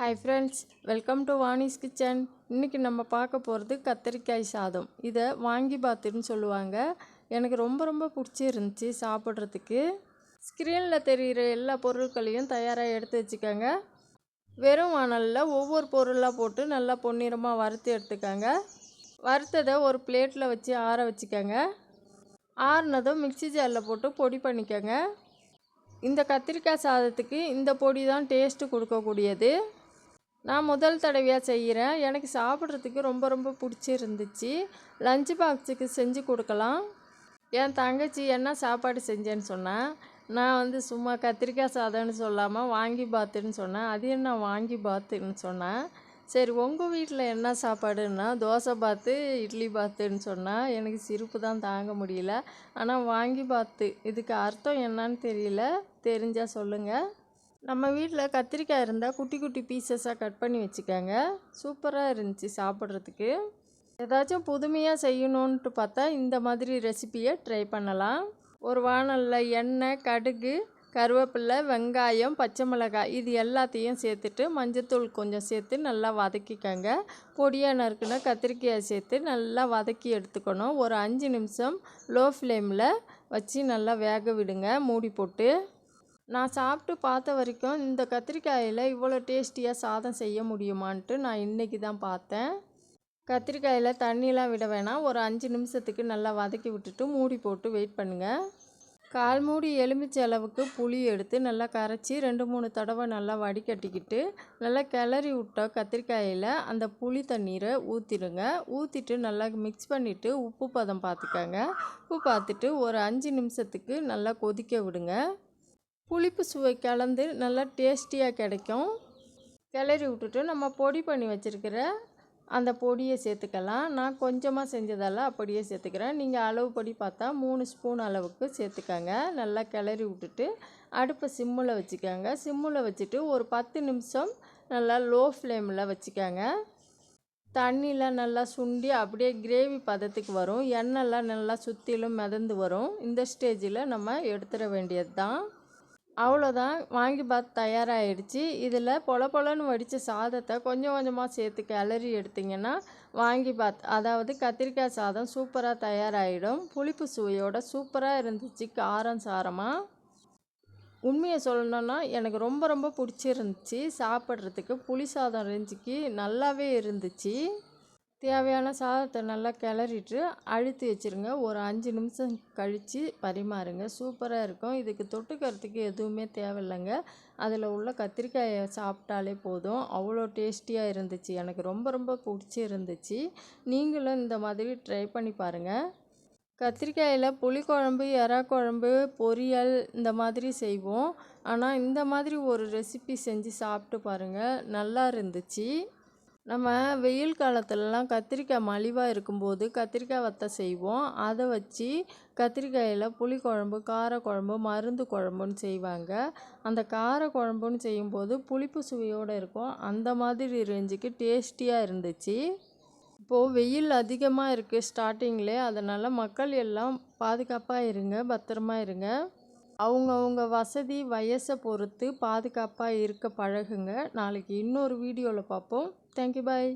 Hi friends welcome to Vani's kitchen இன்றைக்கி நம்ம பார்க்க போகிறது கத்திரிக்காய் சாதம். இதை வாங்கி பாத்துன்னு சொல்லுவாங்க. எனக்கு ரொம்ப ரொம்ப பிடிச்சிருந்துச்சி சாப்பிட்றதுக்கு. ஸ்க்ரீனில் தெரிகிற எல்லா பொருட்களையும் தயாராக எடுத்து வச்சுக்கோங்க. வெறும் வானலில் ஒவ்வொரு பொருளாக போட்டு நல்லா பொன்னிறமாக வறுத்து எடுத்துக்கோங்க. வறுத்ததை ஒரு பிளேட்டில் வச்சு ஆற வச்சுக்கோங்க. ஆறுனதும் மிக்சி ஜாரில் போட்டு பொடி பண்ணிக்கோங்க. இந்த கத்திரிக்காய் சாதத்துக்கு இந்த பொடி தான் டேஸ்ட்டு கொடுக்கக்கூடியது. நான் முதல் தடவையாக செய்கிறேன். எனக்கு சாப்பிட்றதுக்கு ரொம்ப ரொம்ப பிடிச்சிருந்துச்சு. லஞ்சு பாக்ஸுக்கு செஞ்சு கொடுக்கலாம். என் தங்கச்சி என்ன சாப்பாடு செஞ்சேன்னு சொன்னேன். நான் வந்து சும்மா கத்திரிக்காய் சாதம்னு சொல்லாமல் வாங்கி பாத்துன்னு சொன்னேன். அதையும் நான் வாங்கி பாத்துன்னு சொன்னேன். சரி உங்கள் வீட்டில் என்ன சாப்பாடுன்னா தோசை பாத்து இட்லி பாத்துன்னு சொன்னால் எனக்கு சிரிப்பு தான் தாங்க முடியல. ஆனால் வாங்கி பாத்து இதுக்கு அர்த்தம் என்னன்னு தெரியல. தெரிஞ்சால் சொல்லுங்கள் நம்ம வீட்டில் கத்திரிக்காய் இருந்தால் குட்டி குட்டி பீசஸாக கட் பண்ணி வச்சுக்கோங்க. சூப்பராக இருந்துச்சு சாப்பிட்றதுக்கு. ஏதாச்சும் புதுமையாக செய்யணுன்ட்டு பார்த்தா இந்த மாதிரி ரெசிப்பியை ட்ரை பண்ணலாம். ஒரு வானலில் எண்ணெய் கடுகு கருவேப்பில்லை வெங்காயம் பச்சை மிளகாய் இது எல்லாத்தையும் சேர்த்துட்டு மஞ்சத்தூள் கொஞ்சம் சேர்த்து நல்லா வதக்கிக்கோங்க. பொடியாக நறுக்குன்னா கத்திரிக்காயை சேர்த்து நல்லா வதக்கி எடுத்துக்கணும். ஒரு அஞ்சு நிமிஷம் லோ ஃப்ளேமில் வச்சு நல்லா வேக விடுங்க. மூடி போட்டு நான் சாப்பிட்டு பார்த்த வரைக்கும் இந்த கத்திரிக்காயில் இவ்வளோ டேஸ்டியாக சாதம் செய்ய முடியுமான்ட்டு நான் இன்றைக்கி தான் பார்த்தேன். கத்திரிக்காயில் தண்ணியெலாம் விட வேணாம். ஒரு அஞ்சு நிமிஷத்துக்கு நல்லா வதக்கி விட்டுட்டு மூடி போட்டு வெயிட் பண்ணுங்கள் கால் மூடி எலுமிச்சை அளவுக்கு புளி எடுத்து நல்லா கரைச்சி ரெண்டு மூணு தடவை நல்லா வடிகட்டிக்கிட்டு நல்லா கிளறி விட்ட கத்திரிக்காயில் அந்த புளி தண்ணீரை ஊற்றிடுங்க ஊற்றிட்டு நல்லா மிக்ஸ் பண்ணிவிட்டு உப்பு பதம் பார்த்துக்கோங்க. உப்பு பார்த்துட்டு ஒரு அஞ்சு நிமிஷத்துக்கு நல்லா கொதிக்க விடுங்க. புளிப்பு சுவை கலந்து நல்லா டேஸ்டியாக கிடைக்கும். கிளறி விட்டுட்டு நம்ம பொடி பண்ணி வச்சுருக்கிற அந்த பொடியை சேர்த்துக்கலாம். நான் கொஞ்சமாக செஞ்சதால் அப்படியே சேர்த்துக்கிறேன். நீங்கள் அளவு பொடி பார்த்தா மூணு ஸ்பூன் அளவுக்கு சேர்த்துக்கங்க. நல்லா கிளறி விட்டுட்டு அடுப்பை சிம்மில் வச்சுக்கோங்க. சிம்மில் வச்சுட்டு ஒரு பத்து நிமிஷம் நல்லா லோ ஃப்ளேமில் வச்சுக்கோங்க. தண்ணியில் நல்லா சுண்டி அப்படியே கிரேவி பதத்துக்கு வரும். எண்ணெய்லாம் நல்லா சுற்றிலும் மிதந்து வரும். இந்த ஸ்டேஜில் நம்ம எடுத்துட வேண்டியது தான் அவ்வளோதான். வாங்கி பார்த்து தயாராகிடுச்சு. இதில் பொல பொலன்னு வடித்த சாதத்தை கொஞ்சம் கொஞ்சமாக சேர்த்து கிளறி எடுத்திங்கன்னா வாங்கி பாத் அதாவது கத்திரிக்காய் சாதம் சூப்பராக தயாராகிடும். புளிப்பு சுவையோட சூப்பராக இருந்துச்சு. காரம் சாரமாக உண்மையை சொல்லணுன்னா எனக்கு ரொம்ப ரொம்ப பிடிச்சிருந்துச்சி. சாப்பிட்றதுக்கு புளி சாதம் ரெஞ்சிக்கு நல்லாவே இருந்துச்சு. தேவையான சாதத்தை நல்லா கிளறிட்டு அழுத்தி வச்சுருங்க. ஒரு அஞ்சு நிமிஷம் கழித்து பரிமாறுங்க. சூப்பராக இருக்கும். இதுக்கு தொட்டுக்கிறதுக்கு எதுவுமே தேவையில்லைங்க. அதில் உள்ள கத்திரிக்காயை சாப்பிட்டாலே போதும். அவ்வளோ டேஸ்டியாக இருந்துச்சு. எனக்கு ரொம்ப ரொம்ப பிடிச்சி இருந்துச்சு நீங்களும் இந்த மாதிரி ட்ரை பண்ணி பாருங்கள் கத்திரிக்காயில் புளிக்குழம்பு எறா குழம்பு பொரியல் இந்த மாதிரி செய்வோம். ஆனால் இந்த மாதிரி ஒரு ரெசிபி செஞ்சு சாப்பிட்டு பாருங்கள் நல்லா இருந்துச்சு. நம்ம வெயில் காலத்துலலாம் கத்திரிக்காய் மலிவாக இருக்கும்போது கத்திரிக்காய் வத்த செய்வோம். அதை வச்சு கத்திரிக்காயில் புளிக்குழம்பு காரக்குழம்பு மருந்து குழம்புன்னு செய்வாங்க. அந்த காரக்குழம்புன்னு செய்யும்போது புளிப்பு சுவையோடு இருக்கும். அந்த மாதிரி ரேஞ்சுக்கு டேஸ்டியாக இருந்துச்சு. இப்போது வெயில் அதிகமாக இருக்குது ஸ்டார்டிங்லே அதனால் மக்கள் எல்லாம் பாதுகாப்பாக இருங்க பத்திரமா இருங்க. அவங்கவுங்க வசதி வயசை பொறுத்து பாதுகாப்பாக இருக்க பழகுங்க. நாளைக்கு இன்னொரு வீடியோவில் பார்ப்போம் தேங்க்யூ பாய்